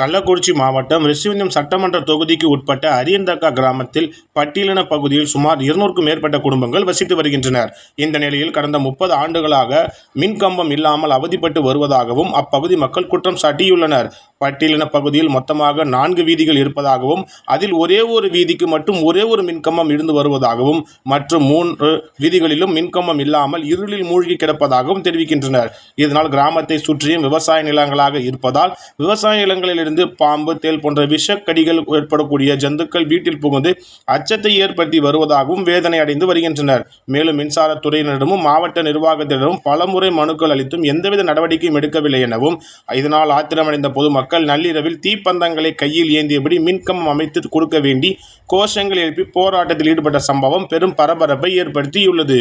கள்ளக்குறிச்சி மாவட்டம் ரிஷிவந்தியம் சட்டமன்ற தொகுதிக்கு உட்பட்ட அரியந்தக்கா கிராமத்தில் பட்டியலின பகுதியில் சுமார் இருநூறுக்கும் மேற்பட்ட குடும்பங்கள் வசித்து வருகின்றனர். இந்த நிலையில் கடந்த முப்பது ஆண்டுகளாக மின்கம்பம் இல்லாமல் அவதிப்பட்டு வருவதாகவும் அப்பகுதி மக்கள் குற்றம் சாட்டியுள்ளனர். பட்டியலின பகுதியில் மொத்தமாக நான்கு வீதிகள் இருப்பதாகவும் அதில் ஒரே ஒரு வீதிக்கு மட்டும் ஒரே ஒரு மின்கம்பம் இருந்து வருவதாகவும் மற்றும் மூன்று வீதிகளிலும் மின்கம்பம் இல்லாமல் இருளில் மூழ்கி கிடப்பதாகவும் தெரிவிக்கின்றனர். இதனால் கிராமத்தை சுற்றியும் விவசாய நிலங்களாக இருப்பதால் விவசாய நிலங்களிலிருந்து பாம்பு தேல் போன்ற விஷக்கடிகள் ஏற்படக்கூடிய ஜந்துக்கள் வீட்டில் புகுந்து அச்சத்தை ஏற்படுத்தி வருவதாகவும் வேதனை அடைந்து வருகின்றனர். மேலும் மின்சாரத்துறையினரிடமும் மாவட்ட நிர்வாகத்தினரும் பலமுறை மனுக்கள் அளித்தும் எந்தவித நடவடிக்கையும் எடுக்கவில்லை எனவும் இதனால் ஆத்திரமடைந்த பொதுமக்கள் நள்ளிரவில் தீப்பந்தங்களை கையில் ஏந்தியபடி மின்கம்பம் அமைத்து கொடுக்க வேண்டி கோஷங்கள் எழுப்பி போராட்டத்தில் ஈடுபட்ட சம்பவம் பெரும் பரபரப்பை ஏற்படுத்தியுள்ளது.